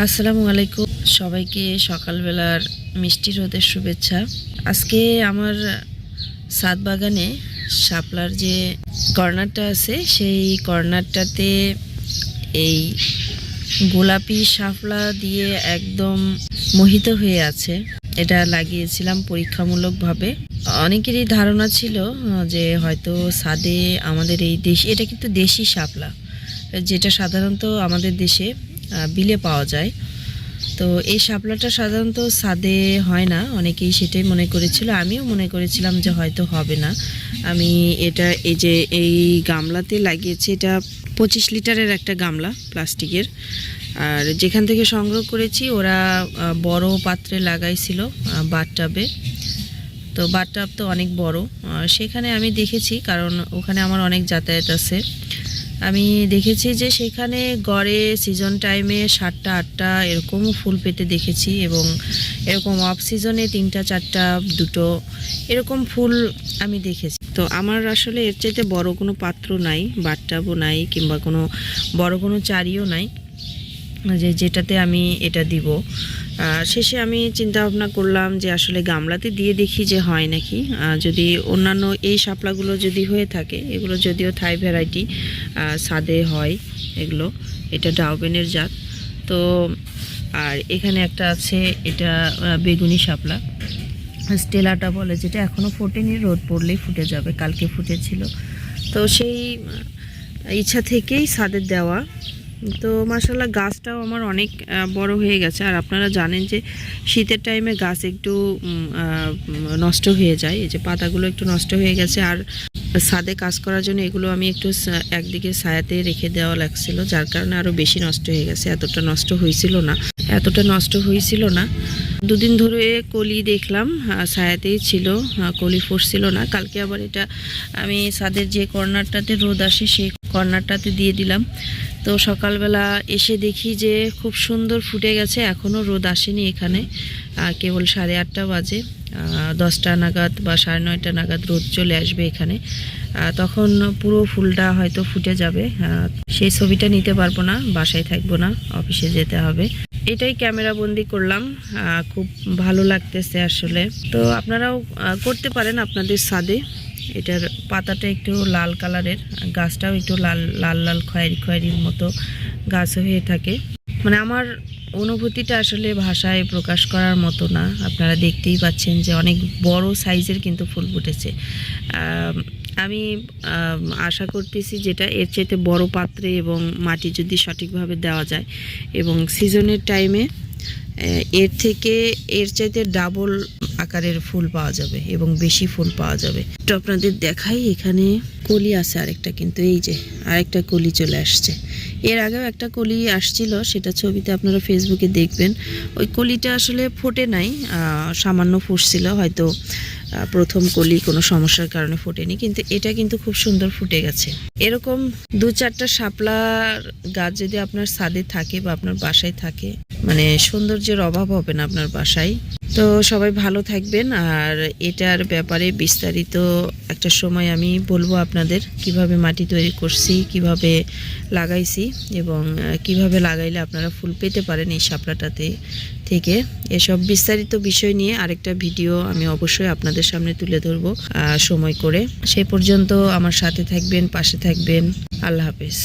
আসসালামু আলাইকুম। সবাইকে সকালবেলার মিষ্টি রোদের শুভেচ্ছা। আজকে আমার সাত বাগানে শাপলার যে কর্নারটা আছে, সেই কর্নারটাতে এই গোলাপি শাপলা দিয়ে একদম মোহিত হয়ে আছে। এটা লাগিয়েছিলাম পরীক্ষামূলকভাবে। অনেকেরই ধারণা ছিল যে হয়তো সাদে আমাদের এই দেশ, এটা কিন্তু দেশি শাপলা, যেটা সাধারণত আমাদের দেশে বিলে পাওয়া যায়। তো এই শাপলাটা সাধারণত সাদে হয় না, অনেকেই সেটাই মনে করেছিল। আমিও মনে করেছিলাম যে হয়তো হবে না। আমি এটা, এই যে এই গামলাতে লাগিয়েছি, এটা পঁচিশ লিটারের একটা গামলা প্লাস্টিকের। আর যেখান থেকে সংগ্রহ করেছি, ওরা বড় পাত্রে লাগাইছিল বাথটাবে তো বাথটাব তো অনেক বড়। সেখানে আমি দেখেছি, কারণ ওখানে আমার অনেক যাতায়াত আছে। আমি দেখেছি যে সেখানে গড়ে সিজন টাইমে সাতটা, আটটা এরকম ফুল পেতে দেখেছি এবং এরকম অফ সিজনে তিনটা, চারটা, দুটো এরকম ফুল আমি দেখেছি। তো আমার আসলে এর চাইতে বড় কোনো পাত্র নাই বাটটাবও নাই কিংবা কোনো বড় কোনো চারিও নাই। যে যেটাতে আমি এটা দিব। শেষে আমি চিন্তা ভাবনা করলাম যে আসলে গামলাতে দিয়ে দেখি যে হয় নাকি। যদি অন্যান্য এই শাপলাগুলো যদি হয়ে থাকে, এগুলো যদিও থাই ভ্যারাইটি সাদে হয় এগুলো, এটা ডাউবেনের জাত। তো, আর এখানে একটা আছে, এটা বেগুনি শাপলা। স্টেলাটা বলে যেটা এখনও ফোটেনি, রোদ পড়লেই ফুটে যাবে, কালকে ফুটেছিল। তো সেই ইচ্ছা থেকেই সাদের দেওয়া। তো মাসাল্লাহ গাছটাও আমার অনেক বড় হয়ে গেছে। আর আপনারা জানেন যে শীতের টাইমে গাছ একটু নষ্ট হয়ে যায়। এই যে পাতাগুলো একটু নষ্ট হয়ে গেছে। আর ছাদে কাজ করার জন্য এগুলো আমি একটু একদিকে ছায়াতে রেখে দেওয়া লাগছিল, যার কারণে আরও বেশি নষ্ট হয়ে গেছে। এতটা নষ্ট হয়েছিল না। এতটা নষ্ট হয়েছিল না। দুদিন ধরে কলি দেখলাম ছায়াতেই ছিল কলি ফুটছিল না। কালকে আবার এটা আমি ছাদের যে কর্নারটাতে রোদ আসে, সেই কর্নারটাতে দিয়ে দিলাম। তো সকালবেলা এসে দেখি যে খুব সুন্দর ফুটে গেছে এখনও রোদ আসেনি এখানে। কেবল সাড়ে আটটা বাজে দশটা নাগাদ বা সাড়ে নয়টা নাগাদ রোদ চলে আসবে এখানে। তখন পুরো ফুলটা হয়তো ফুটে যাবে। সেই ছবিটা নিতে পারব না, বাসায় থাকব না, অফিসে যেতে হবে। এটাই ক্যামেরা বন্দি করলাম খুব ভালো লাগতেছে আসলে। তো আপনারাও করতে পারেন আপনাদের ছাদে এটার পাতাটা একটু লাল কালারের গাছটাও একটু লাল লাল লাল খয়েরি, খয়েরির মতো গাছ হয়ে থাকে। মানে আমার অনুভূতিটা আসলে ভাষায় প্রকাশ করার মতো না। আপনারা দেখতেই পাচ্ছেন যে অনেক বড় সাইজের কিন্তু ফুল ফুটেছে। আমি, আশা করতেছি যেটা এর চাইতে বড় পাত্রে এবং মাটি যদি সঠিকভাবে দেওয়া যায় এবং সিজনের টাইমে এর থেকে এর চাইতে ডাবল আকারের ফুল পাওয়া যাবে এবং বেশি ফুল পাওয়া যাবে। তো আপনাদের দেখাই, এখানে কলি আছে আরেকটা কিন্তু, এই যে আরেকটা কলি চলে আসছে। এর আগেও একটা কলি আসছিল, সেটা ছবিতে আপনারা ফেসবুকে দেখবেন। ওই কলিটা আসলে ফোটে নাই সামান্য ফুটছিল, হয়তো প্রথম কলি কোনো সমস্যার কারণে ফোটেনি, কিন্তু এটা কিন্তু খুব সুন্দর ফুটে গেছে। এরকম দু চারটা শাপলার গাছ যদি আপনার ছাদে থাকে বা আপনার বাসায় থাকে মানে সৌন্দর্যের অভাব হবে না আপনার বাসায়। তো সবাই ভালো থাকবেন, আর এটার ব্যাপারে বিস্তারিত একটা সময় আমি বলব আপনাদের, কীভাবে মাটি তৈরি করছি, কীভাবে লাগাইছি এবং কীভাবে লাগাইলে আপনারা ফুল পেতে পারেন এই শাপলাটাতে থেকে। এসব বিস্তারিত বিষয় নিয়ে আরেকটা ভিডিও আমি অবশ্যই আপনাদের সামনে তুলে ধরবো সময় করে। সে পর্যন্ত আমার সাথে থাকবেন, পাশে থাকবেন। আল্লাহ হাফেজ।